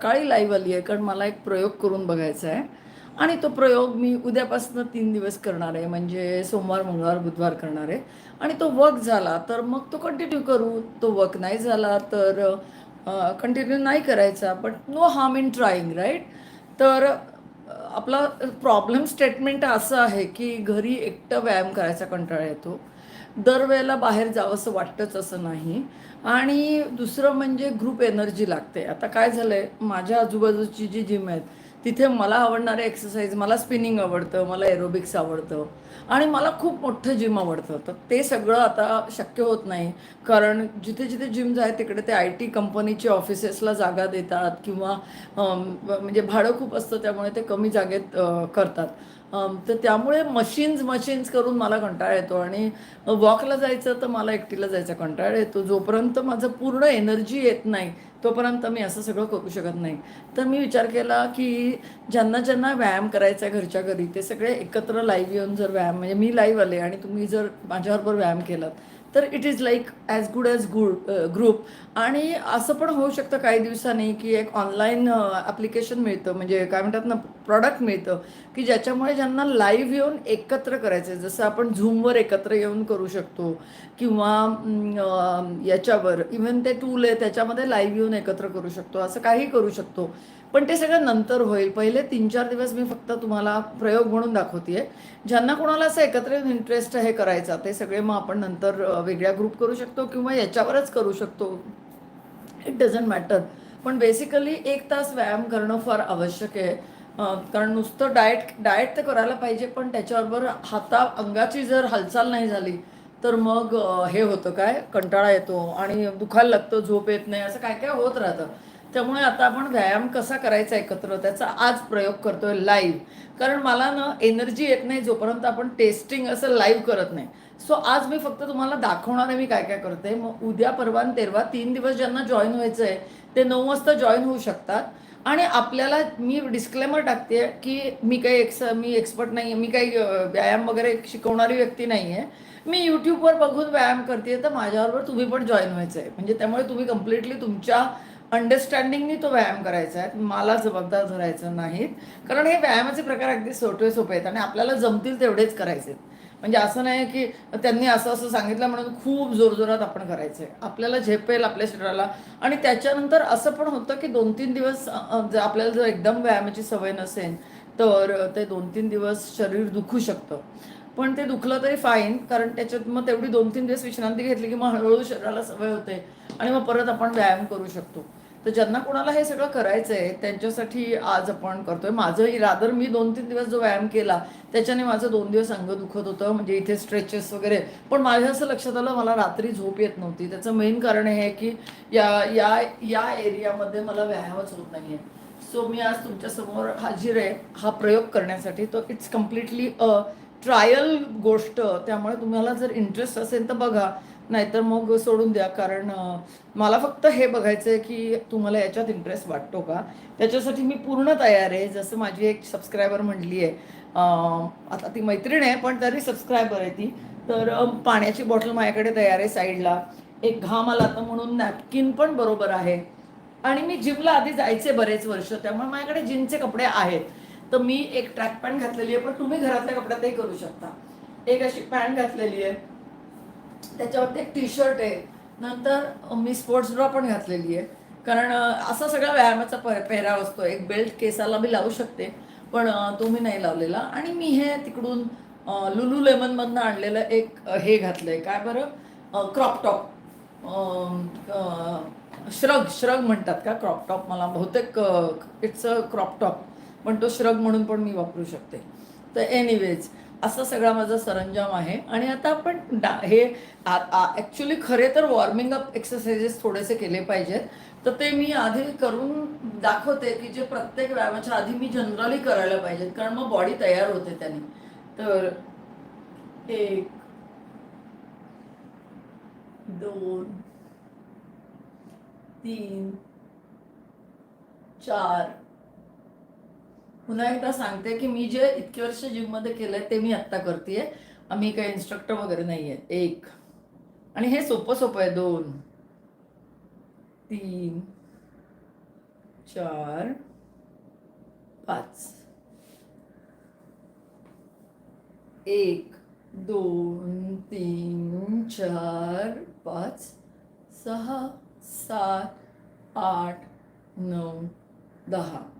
सकाळी लाईव्ह आली आहे कारण मला एक प्रयोग करून बघायचा आहे. आणि तो प्रयोग मी उद्यापासून तीन दिवस करणार आहे म्हणजे सोमवार मंगळवार बुधवार करणार आहे. आणि तो वर्क झाला तर मग तो कंटिन्यू करू. तो वर्क नाही झाला तर कंटिन्यू नाही करायचा. But no harm in trying right तर आपला प्रॉब्लेम स्टेटमेंट असं आहे की घरी एकटं व्यायाम करायचा कंटाळा येतो. दरवेळेला बाहेर जावंसं वाटतंच असं नाही. आणि दुसरं म्हणजे ग्रुप एनर्जी लागते. आता काय झालं आहे माझ्या आजूबाजूची जी जिम आहेत तिथे मला आवडणारे एक्सरसाइज मला स्पिनिंग आवडतं मला एरोबिक्स आवडतं आणि मला खूप मोठं जिम आवडतं. तर ते सगळं आता शक्य होत नाही. कारण जिथे जिथे जिम्स आहेत तिकडे ते आय टी कंपनीचे ऑफिसेसला जागा देतात किंवा म्हणजे भाडं खूप असतं त्यामुळे ते कमी जागेत करतात. तर त्यामुळे मशीन्स मशीन्स करून मला कंटाळा येतो आणि वॉकला जायचं तर मला एकटीला जायचा कंटाळा येतो. जोपर्यंत माझं पूर्ण एनर्जी येत नाही तोपर्यंत मी असं सगळं करू शकत नाही. तर मी विचार केला की ज्यांना ज्यांना व्यायाम करायचा आहे घरच्या घरी ते सगळे एकत्र लाईव्ह येऊन जर व्यायाम म्हणजे मी लाईव्ह आले आणि तुम्ही जर माझ्याबरोबर व्यायाम केलात तर it is like as good as good group आणि असं पण होऊ शकतं काही दिवसांनी की एक ऑनलाईन ॲप्लिकेशन uh, मिळतं. म्हणजे काय म्हणतात ना प्रॉडक्ट मिळतं. की ज्याच्यामुळे ज्यांना लाईव्ह येऊन एकत्र करायचं आहे जसं आपण झूमवर एकत्र येऊन करू शकतो किंवा mm, uh, याच्यावर. इव्हन ते टूल आहे त्याच्यामध्ये लाईव्ह येऊन एकत्र करू शकतो. असं काही करू शकतो. पण ते सगळं नंतर होईल. पहिले तीन चार दिवस मी फक्त तुम्हाला प्रयोग म्हणून दाखवते ज्यांना कोणाला असं एकत्र येऊन इंटरेस्ट आहे करायचा ते सगळे मग आपण नंतर uh, वेगळ्या ग्रुप करू शकतो किंवा याच्यावरच करू शकतो. इट डझंट मॅटर पण बेसिकली एक तास व्यायाम करणं फार आवश्यक आहे. कारण नुसतं डाएट डाएट तर करायला पाहिजे पण त्याच्याबरोबर हाता अंगाची जर हालचाल नाही झाली तर मग हे होतं काय? कंटाळा येतो आणि दुखायला लागतं झोप येत नाही असं काय काय होत राहतं. त्यामुळे आता आपण व्यायाम कसा करायचा एकत्र त्याचा आज प्रयोग करतोय लाईव्ह कारण मला ना एनर्जी येत नाही जोपर्यंत आपण टेस्टिंग असं लाईव्ह करत नाही. सो आज मी फक्त तुम्हाला दाखवणार आहे मी काय काय करते. मग उद्या परवा तेरवा तीन दिवस ज्यांना जॉईन व्हायचं आहे ते नऊ वाजता जॉईन होऊ शकतात. आणि आपल्याला मी डिस्क्लेमर टाकते की मी काही एक्स मी एक्सपर्ट नाही आहे मी काही व्यायाम वगैरे शिकवणारी व्यक्ती नाही आहे मी यूट्यूबवर बघून व्यायाम करते तर माझ्याबरोबर तुम्ही पण जॉईन व्हायचं आहे म्हणजे त्यामुळे तुम्ही कम्प्लिटली तुमच्या अंडरस्टँडिंगनी तो व्यायाम करायचा आहे. मला जबाबदार धरायचं नाहीत. कारण हे व्यायामाचे प्रकार अगदी सोपे सोपे आहेत आणि आपल्याला जमतील तेवढेच करायचे आहेत. म्हणजे असं नाही की त्यांनी असं असं सांगितलं म्हणून खूप जोरजोरात आपण करायचं आहे आपल्याला झेपेल आपल्या शरीराला. आणि त्याच्यानंतर असं पण होतं की दोन तीन दिवस जर आपल्याला जर एकदम व्यायामाची सवय नसेल तर ते दोन तीन दिवस शरीर दुखू शकतं. पण ते दुखलं तरी फाईन कारण त्याच्यात मग तेवढी दोन तीन दिवस विश्रांती घेतली की मग हळूहळू शरीराला सवय होते. आणि मग परत आपण व्यायाम करू शकतो. तर ज्यांना कोणाला हे सगळं करायचं आहे त्यांच्यासाठी आज आपण करतोय. माझं रादर मी दोन तीन दिवस जो व्यायाम केला त्याच्याने माझं दोन दिवस अंग दुखत होतं म्हणजे इथे स्ट्रेचेस वगैरे. पण माझ्या असं लक्षात आलं मला रात्री झोप येत नव्हती. त्याचं मेन कारण हे आहे की या या या एरियामध्ये मला व्यायामच होत नाही आहे सो मी आज तुमच्यासमोर हाजीर आहे हा प्रयोग करण्यासाठी. तो इट्स कम्प्लिटली अ ट्रायल गोष्ट. त्यामुळे तुम्हाला जर इंटरेस्ट असेल तर बघा. नाहीतर मग सोडून द्या. कारण मला फक्त हे बघायचं आहे की तुम्हाला याच्यात इंटरेस्ट वाटतो का? त्याच्यासाठी मी पूर्ण तयार आहे. जसं माझी एक सबस्क्रायबर म्हणली आहे आता ती मैत्रीण आहे पण तरी सबस्क्रायबर आहे ती. तर पाण्याची बॉटल माझ्याकडे तयार आहे साईडला एक घाम आला तर म्हणून नॅपकिन पण बरोबर आहे. आणि मी जिमला आधी जायचे बरेच वर्ष त्यामुळे माझ्याकडे जिमचे कपडे आहेत. तर मी एक ट्रॅक पॅन्ट घातलेली आहे पण तुम्ही घरातल्या कपड्यातही करू शकता. एक अशी पॅन्ट घातलेली आहे. त्याच्यावरती एक टी शर्ट आहे. नंतर मी स्पोर्ट्स ड्रॉ पण घातलेली आहे. कारण असा सगळा व्यायामाचा प- पेहराव असतो. एक बेल्ट केसाला मी लावू शकते पण तो मी नाही लावलेला. आणि मी हे तिकडून लुलू लेमनमधनं आणलेलं एक हे घातलं आहे काय बरं? क्रॉप टॉप श्रग श्रग म्हणतात का? क्रॉपटॉप मला बहुतेक इट्स अ क्रॉपटॉप पण तो श्रग म्हणून पण मी वापरू शकते. तर एनिवेज असा सगळा माझा सरंजाम आहे. आणि आता आपण डा हे ॲक्च्युली खरे तर वॉर्मिंग अप एक्सरसाइजेस थोडेसे केले पाहिजेत. तर ते मी आधी करून दाखवते की जे प्रत्येक व्यायामाच्या आधी मी जनरली करायला पाहिजेत. कारण मग बॉडी तयार होते त्याने. तर एक दोन तीन चार पुन्हा एकदा सांगते की मी जे इतके वर्ष जिममध्ये केलंय ते मी आत्ता करते आम्ही काही इन्स्ट्रक्टर वगैरे नाही आहे एक. आणि हे सोपं सोपं आहे. दोन. तीन. चार. पाच. एक. दोन. तीन. चार. पाच. सहा. सात. आठ. नऊ. दहा.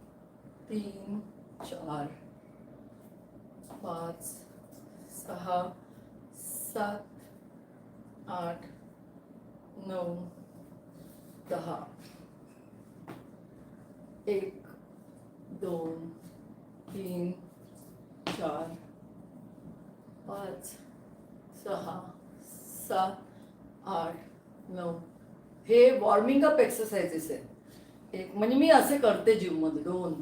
तीन चार पाच सहा सात आठ नऊ दहा. एक दोन तीन चार पाच सहा सात आठ नऊ. हे वॉर्मिंग अप एक्सरसाइजेस आहेत. एक म्हणजे मी असे करते जिममध्ये दोन.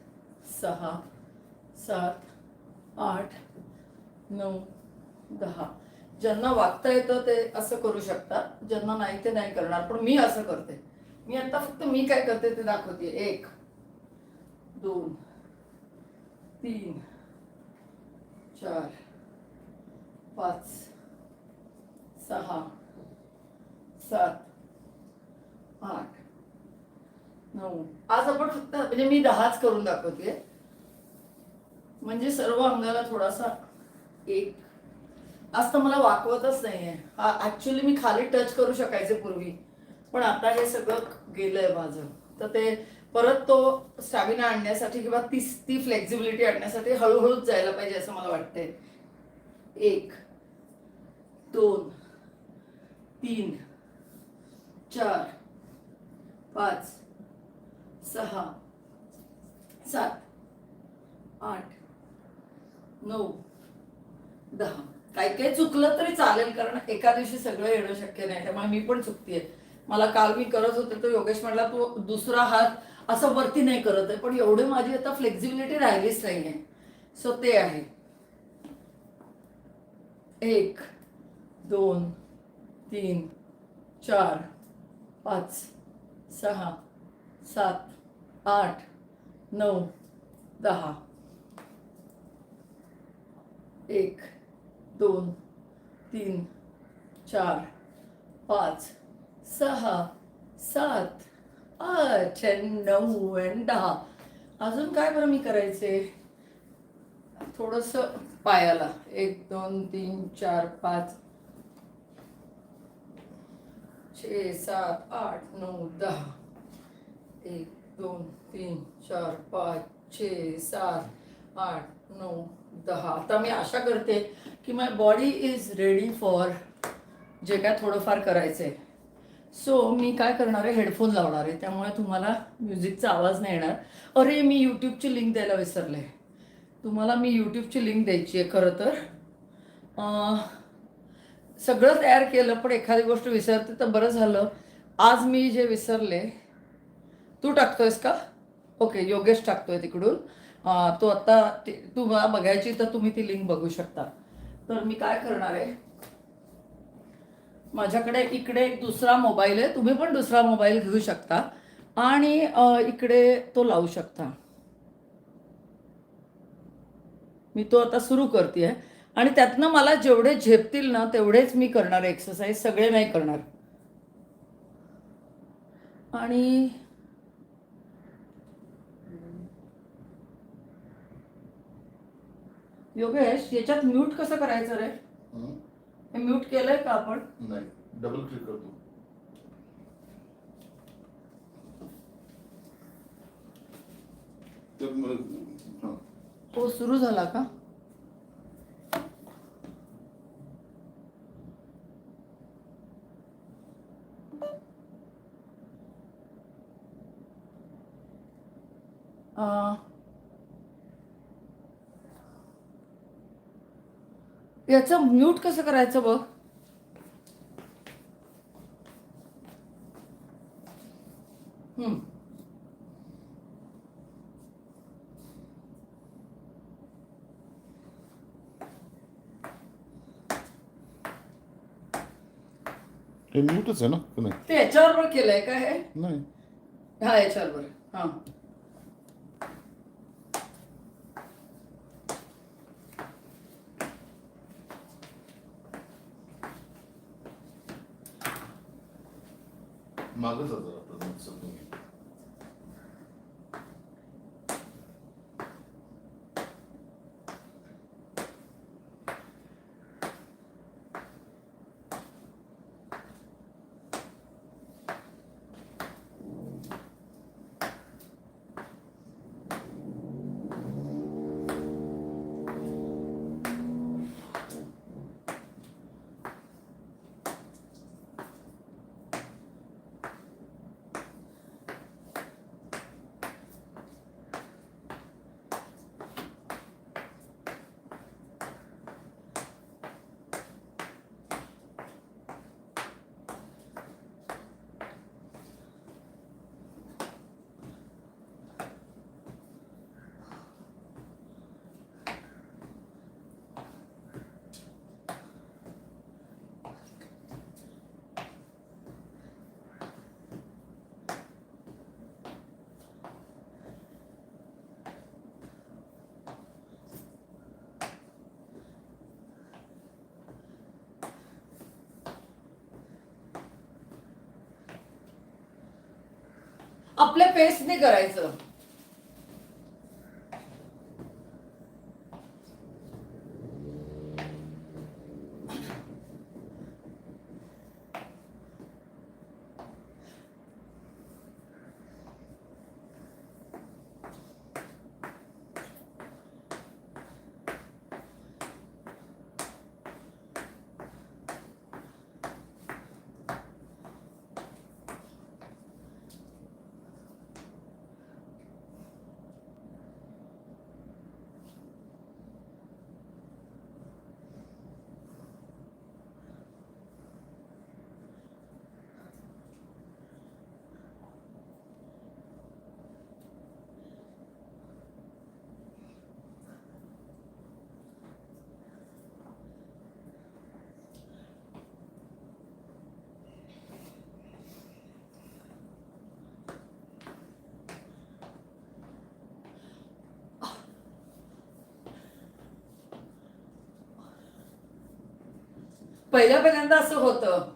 सहा सात आठ नऊ दहा. ज्यांना वागता येतं ते असं करू शकतात. ज्यांना नाही ते नाही करणार. पण मी असं करते. मी आता फक्त मी काय करते ते दाखवते. एक दोन तीन चार पाच सहा सात आठ नऊ. आज आपण फक्त म्हणजे मी दहाच करून दाखवते. म्हणजे सर्व अंगाला थोडासा एक आज तर मला वाकवतच नाहीये. ऍक्च्युली मी खाली टच करू शकायचे पूर्वी. पण आता हे सगळं गेलंय माझं. तर ते परत तो स्टॅमिना आणण्यासाठी किंवा ती ती फ्लेक्झिबिलिटी आणण्यासाठी हळूहळूच जायला पाहिजे असं मला वाटतंय. एक दोन तीन चार पाच सहा सात आठ नऊ दहा. काही काही चुकलं तरी चालेल कारण एका दिवशी सगळं येणं शक्य नाही. त्यामुळे मी पण चुकतीये. मला काल मी करत होते तर योगेश म्हणला तू दुसरा हात असं वरती नाही करत आहे पण एवढी माझी आता फ्लेक्झिबिलिटी राहिलीच नाही आहे सो ते आहे. एक दोन तीन चार पाच सहा सात आठ नऊ दहा. एक दोन तीन चार पाच सहा सात आठ नऊ आणि दहा. अजून काय बरं मी करायचे? थोडंसं पायाला. एक दोन तीन चार पाच. छे सात आठ नऊ दहा. एक दोन तीन चार पाच. छे सात आठ नऊ दहा. आता मी आशा करते की my body is ready for जे काय थोडंफार करायचं आहे सो मी काय करणार आहे? हेडफोन लावणार आहे. त्यामुळे तुम्हाला म्युझिकचा आवाज नाही येणार. अरे मी यूट्यूबची लिंक द्यायला विसरले. तुम्हाला मी यूट्यूबची लिंक द्यायची आहे खरं तर. सगळं तयार केलं पण एखादी गोष्ट विसरते तर बरं झालं. आज मी जे विसरले तू टाकतोयस का? ओके योगेश टाकतोय तिकडून. तो आत्ता तुम्हाला बघायची तर तुम्ही ती लिंक बघू शकता. तर मी काय करणार आहे? माझ्याकडे इकडे एक दुसरा मोबाईल आहे. तुम्ही पण दुसरा मोबाईल घेऊ शकता. आणि इकडे तो लावू शकता. मी तो आता सुरू करते आणि त्यातनं मला जेवढे झेपतील ना तेवढेच मी करणार एक्सरसाइज सगळे नाही करणार. आणि योगेश याच्यात म्यूट कसं करायचं रे हं? हे म्यूट केलंय का आपण नाही डबल क्लिक करतो हं. हो सुरू झाला का अं, याचं म्यूट कसं करायचं बघ? हम्म. म्यूटच आहे ना नाही? ते याच्यावर केलंय का हे? नाही. हा याच्यावर. हा मागच आता आता मिक्सर तुम्ही आपल्या पेस्टने करायचं. पहिल्या पहिल्यांदा असं होतं.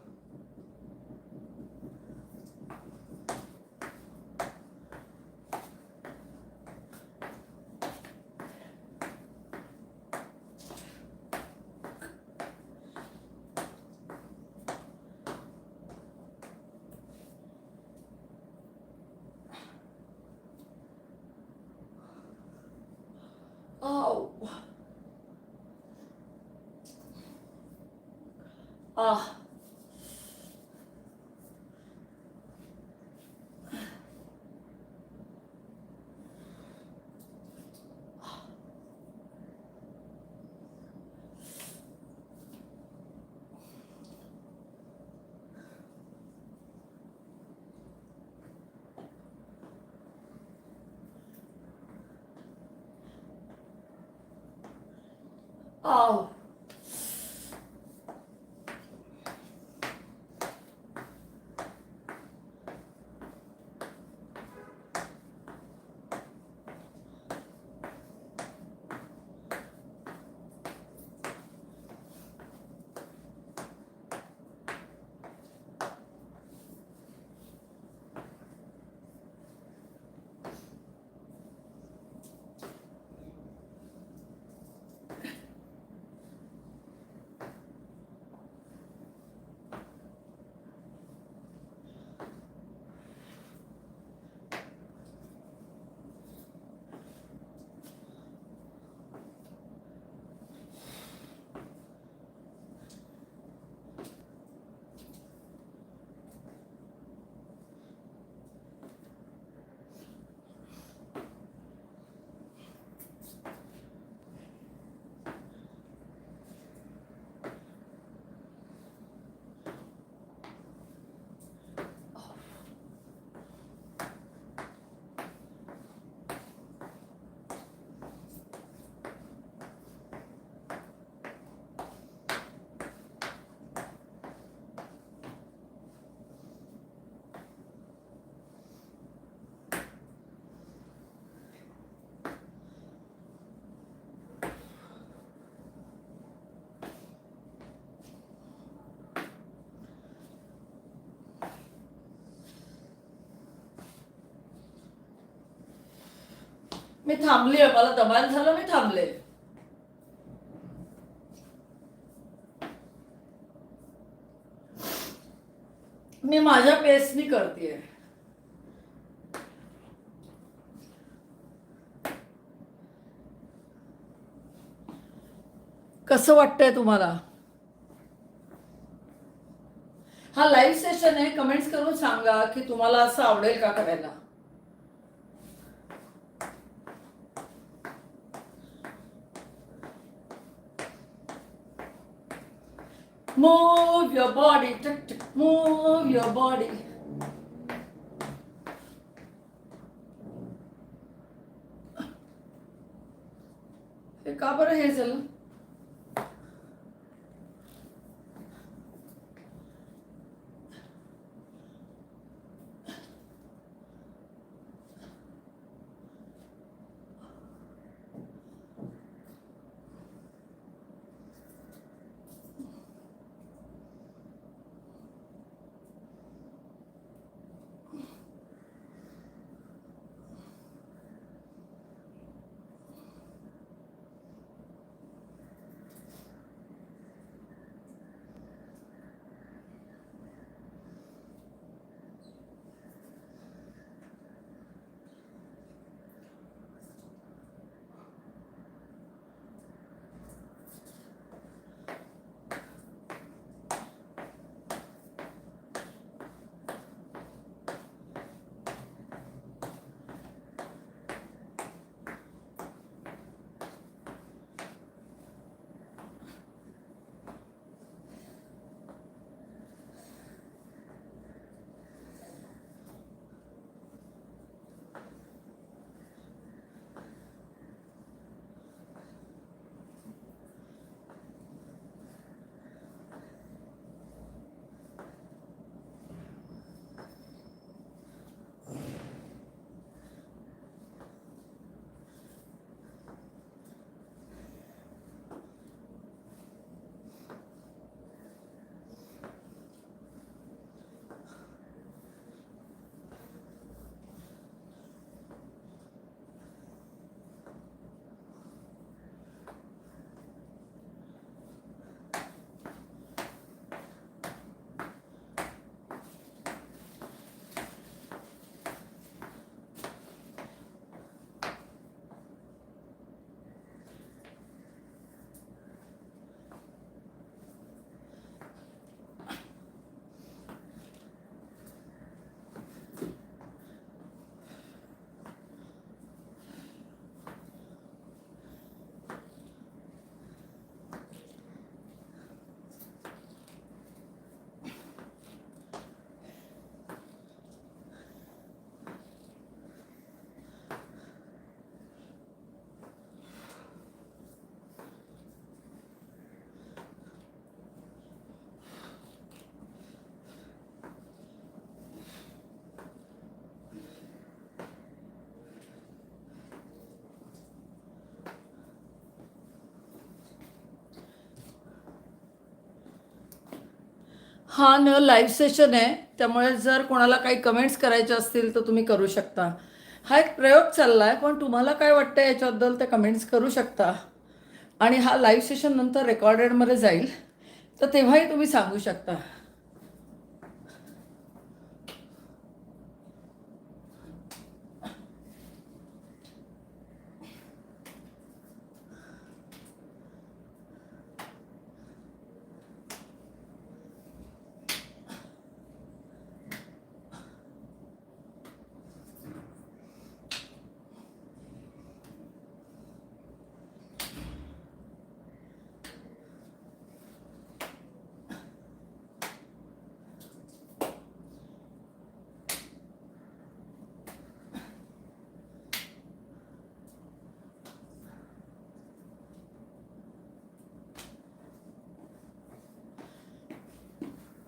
Oh, मी थांबली आहे मला दबाण झालं मी थांबले. मी माझ्या पेसनी करते कसं वाटतंय तुम्हाला? हा लाईव्ह सेशन आहे कमेंट्स करून सांगा की तुम्हाला असं आवडेल का करायला? Move your body. Tick, tick. Move your body. Hey, Kabara Hazel. हा न लाईव्ह सेशन आहे त्यामुळे जर कोणाला काही कमेंट्स करायचे असतील तर तुम्ही करू शकता. हा एक प्रयोग चालला आहे पण तुम्हाला काय वाटतं याच्याबद्दल ते कमेंट्स करू शकता. आणि हा लाईव्ह सेशन नंतर रेकॉर्डेडमध्ये जाईल. तर तेव्हाही तुम्ही सांगू शकता.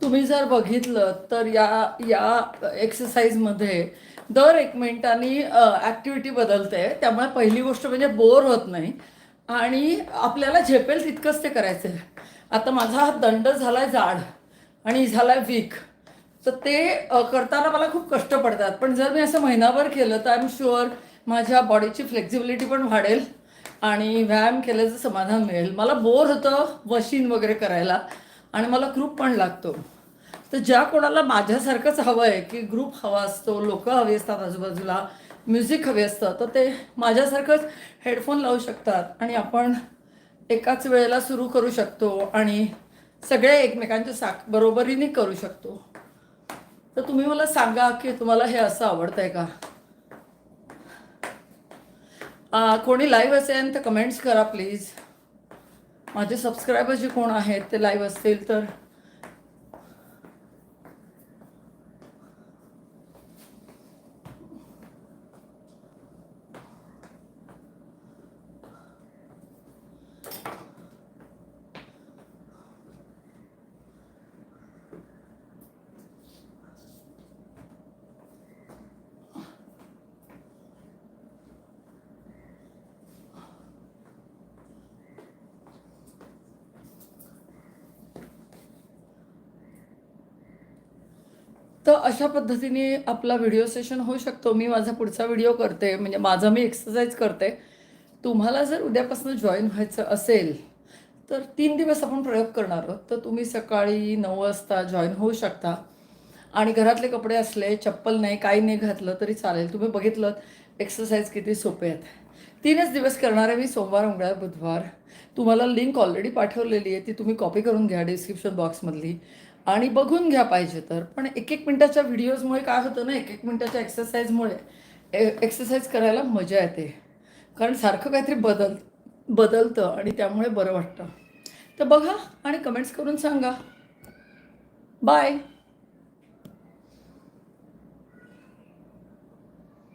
तुम्ही जर बघितलं तर या या एक्सरसाइजमध्ये दर एक मिनिटांनी ॲक्टिव्हिटी बदलते. त्यामुळे पहिली गोष्ट म्हणजे बोर होत नाही. आणि आपल्याला झेपेल तितकंच ते करायचं आहे आता माझा हा दंड झाला आहे जाड आणि झाला आहे वीक तर ते करताना मला खूप कष्ट पडतात. पण जर मी असं महिनाभर केलं तर आय एम शुअर माझ्या बॉडीची फ्लेक्झिबिलिटी पण वाढेल आणि व्यायाम केल्याचं समाधान मिळेल. मला बोर होतं वशीन वगैरे करायला आणि मला ग्रुप पण लागतो. तर ज्या कोणाला माझ्यासारखंच हवं आहे की ग्रुप हवा असतो लोक हवी असतात आजूबाजूला म्युझिक हवे असतं तर ते माझ्यासारखंच हेडफोन लावू शकतात आणि आपण एकाच वेळेला सुरू करू शकतो आणि सगळे एकमेकांच्या साक बरोबरीने करू शकतो. तर तुम्ही मला सांगा की तुम्हाला हे असं आवडतंय का? आ, कोणी लाईव्ह असेल तर कमेंट्स करा प्लीज माझे सबस्क्रायबर जे कोण आहेत ते लाईव्ह असतील तर तर अशा पद्धतीने आपला व्हिडिओ सेशन होऊ शकतो. मी माझा पुढचा व्हिडिओ करते. म्हणजे माझा मी एक्सरसाइज करते. तुम्हाला जर उद्यापासून जॉईन व्हायचं असेल तर तीन दिवस आपण प्रयोग करणार आहोत. तर तुम्ही सकाळी नऊ वाजता जॉईन होऊ शकता. आणि घरातले कपडे असले चप्पल नाही काही नाही घातलं तरी चालेल. तुम्ही बघितलं एक्सरसाइज किती सोपे आहेत. तीनच दिवस करणार आहे मी सोमवार मंगळवार बुधवार. तुम्हाला लिंक ऑलरेडी पाठवलेली आहे. ती तुम्ही कॉपी करून घ्या डिस्क्रिप्शन बॉक्समधली आणि बघून घ्या पाहिजे तर. पण एक एक मिनटाच्या व्हिडिओजमुळे काय होतं ना एक एक मिनटाच्या एक्सरसाइजमुळे एक्सरसाइज करायला मजा येते. कारण सारखं काहीतरी बदल बदलतं आणि त्यामुळे बरं वाटतं. तर बघा आणि कमेंट्स करून सांगा. बाय